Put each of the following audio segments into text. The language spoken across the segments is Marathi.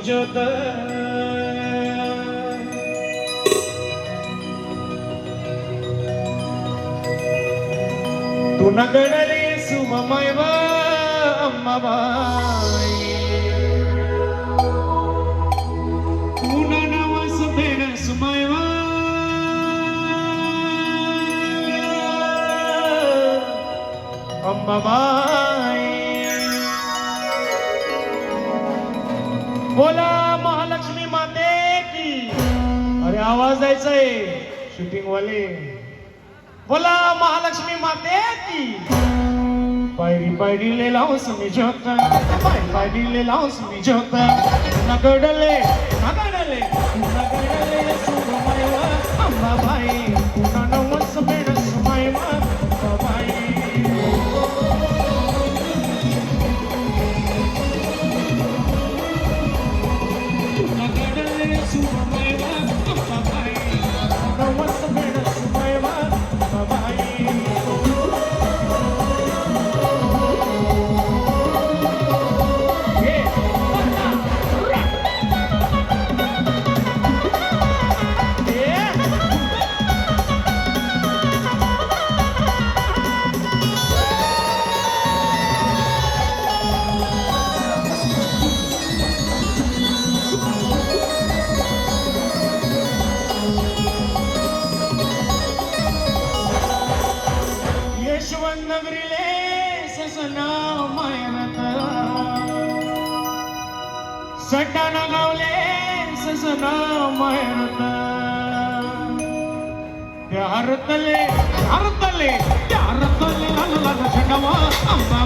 நிஜத തുണകടലേ സുമമയ അമ്മവായി അമ്മവാ बोला महालक्ष्मी माते की. अरे आवाज द्यायचा आहे शूटिंग वाले बोला महालक्ष्मी माते की. पायरी पायरी ले लावस मी जोत पाय पायरी ले लावस मी जोत नगडले. यशवंत नगरीले ससना मायरत सटाणा गावले ससना मायरत त्या हरतले हरतले त्या हरतले लागला छडवा अंबा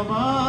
বাবা